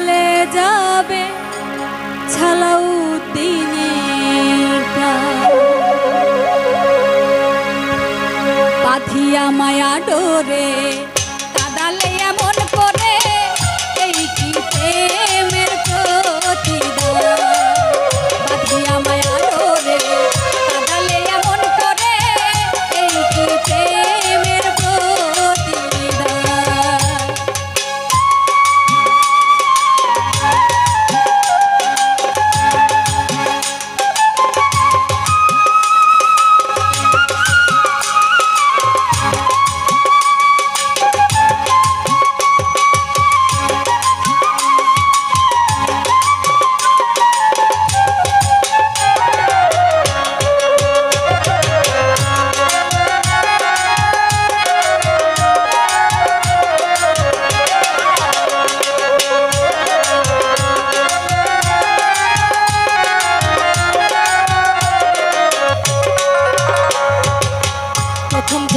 চলে যাবে ছালাউ দিনে পাথিয়া মায়া ডোরে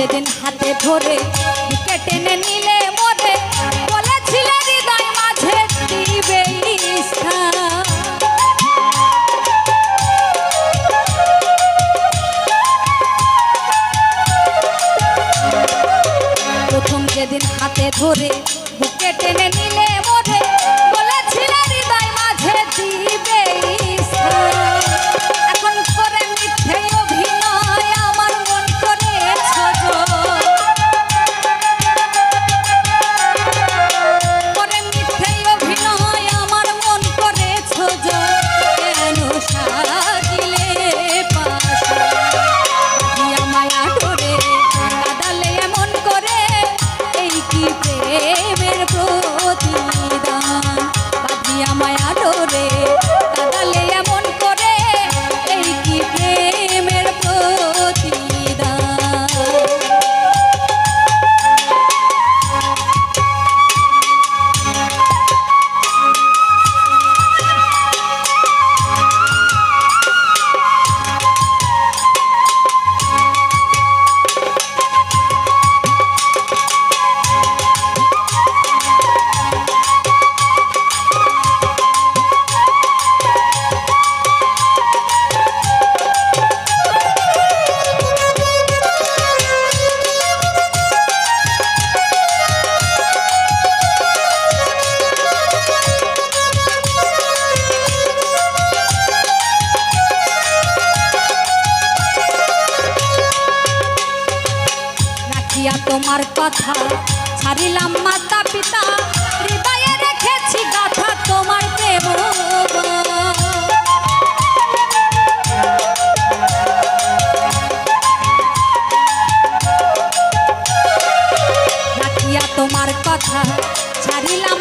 সেদিন হাতে ধরে বুকে টেনে নিলে মধে বলেছিলে হৃদয় মাঝে প্রথম যেদিন হাতে ধরে বুকে টেনে নিলে তাহার কথা ছাড়িলাম মাতা পিতা হৃদয়ে রেখেছি গাথা তোমার প্রেম। তোমার কথা ছাড়িলাম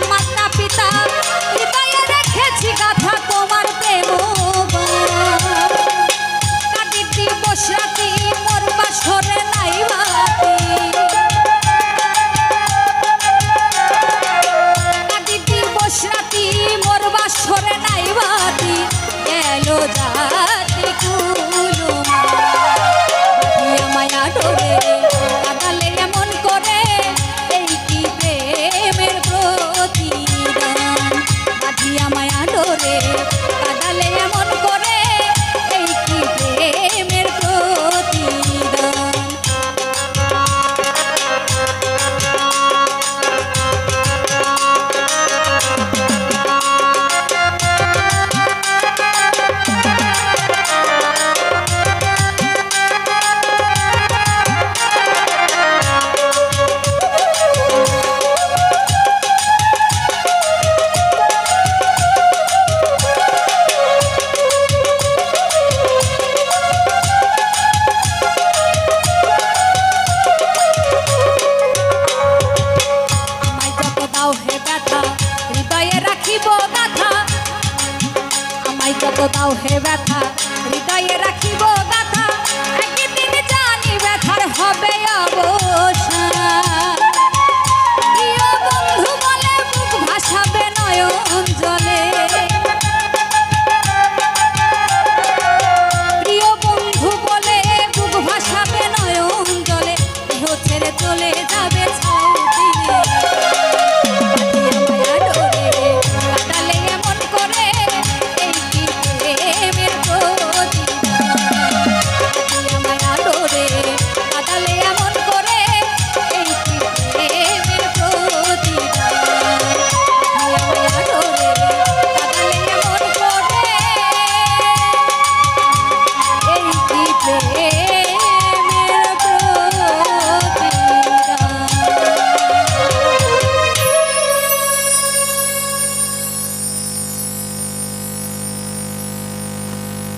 মোর বাসরে নাই বাতি এলো জাতি কুলো। কোথাও হে ব্যথা হৃদয়ে